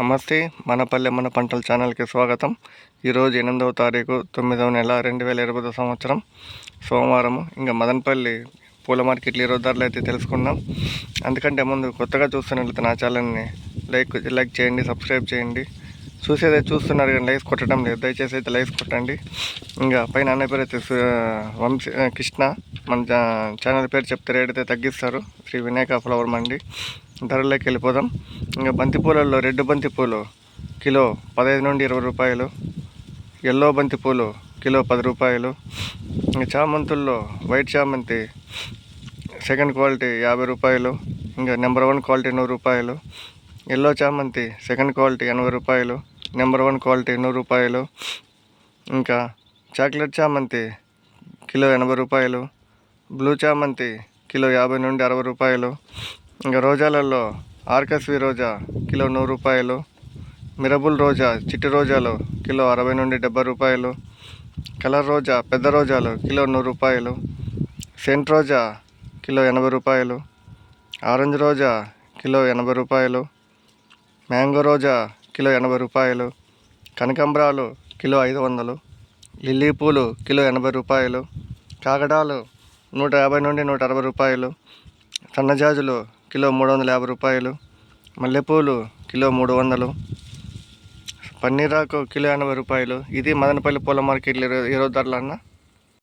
నమస్తే మన పల్లె మన పంటల ఛానల్కి స్వాగతం. ఈరోజు ఎనిమిదవ తారీఖు తొమ్మిదవ నెల రెండు వేల ఇరవై సంవత్సరం. సోమవారం ఇంకా మదనపల్లి పూల మార్కెట్లు ఈరోజు ధరలు అయితే తెలుసుకున్నాం. అందుకంటే ముందు కొత్తగా చూస్తున్నట్లయితే నా ఛానల్ని లైక్ లైక్ చేయండి సబ్స్క్రైబ్ చేయండి. చూసేదే చూస్తున్నారు కానీ లైక్స్ కొట్టడం లేదు. దయచేసి అయితే లైక్స్ కొట్టండి. ఇంకా పైన అన్న పేరు అయితే వంశ వంశీ కృష్ణ. మన ఛానల్ పేరు చెప్తే రేట్ అయితే తగ్గిస్తారు. శ్రీ వినాయక ఫ్లవర్ మండి. ధరలోకి వెళ్ళిపోదాం. ఇంకా బంతి రెడ్ బంతి పూలు కిలో పదహైదు నుండి ఇరవై రూపాయలు ఎల్లో బంతి పూలు కిలో పది రూపాయలు ఇంకా చామంతుల్లో వైట్ చామంతి సెకండ్ క్వాలిటీ యాభై రూపాయలు ఇంకా నెంబర్ వన్ క్వాలిటీ నూరు రూపాయలు ఎల్లో చామంతి సెకండ్ క్వాలిటీ ఎనభై రూపాయలు నెంబర్ వన్ క్వాలిటీ నూరు రూపాయలు ఇంకా చాక్లెట్ చామంతి కిలో ఎనభై రూపాయలు బ్లూ చామంతి కిలో యాభై నుండి అరవై రూపాయలు ఇంకా రోజాలలో ఆర్కస్వి రోజా కిలో నూరు రూపాయలు మిరబుల్ రోజా చిట్టి రోజాలు కిలో అరవై నుండి డెబ్బై రూపాయలు కలర్ రోజా పెద్ద రోజాలు కిలో నూరు రూపాయలు సెంట్ రోజా కిలో ఎనభై రూపాయలు ఆరెంజ్ రోజా కిలో ఎనభై రూపాయలు మ్యాంగో రోజా కిలో ఎనభై రూపాయలు కనకాంబరాలు కిలో ఐదు వందలు లిల్లీ పూలు కిలో ఎనభై రూపాయలు కాగడాలు నూట యాభై నుండి నూట అరవై రూపాయలు సన్నజాజులు కిలో మూడు వందల యాభై రూపాయలు మల్లెపూలు కిలో మూడు వందలు పన్నీరాకు కిలో ఎనభై రూపాయలు. ఇది మదనపల్లి పూల మార్కెట్లో ఈరోజు ధరలు అన్న.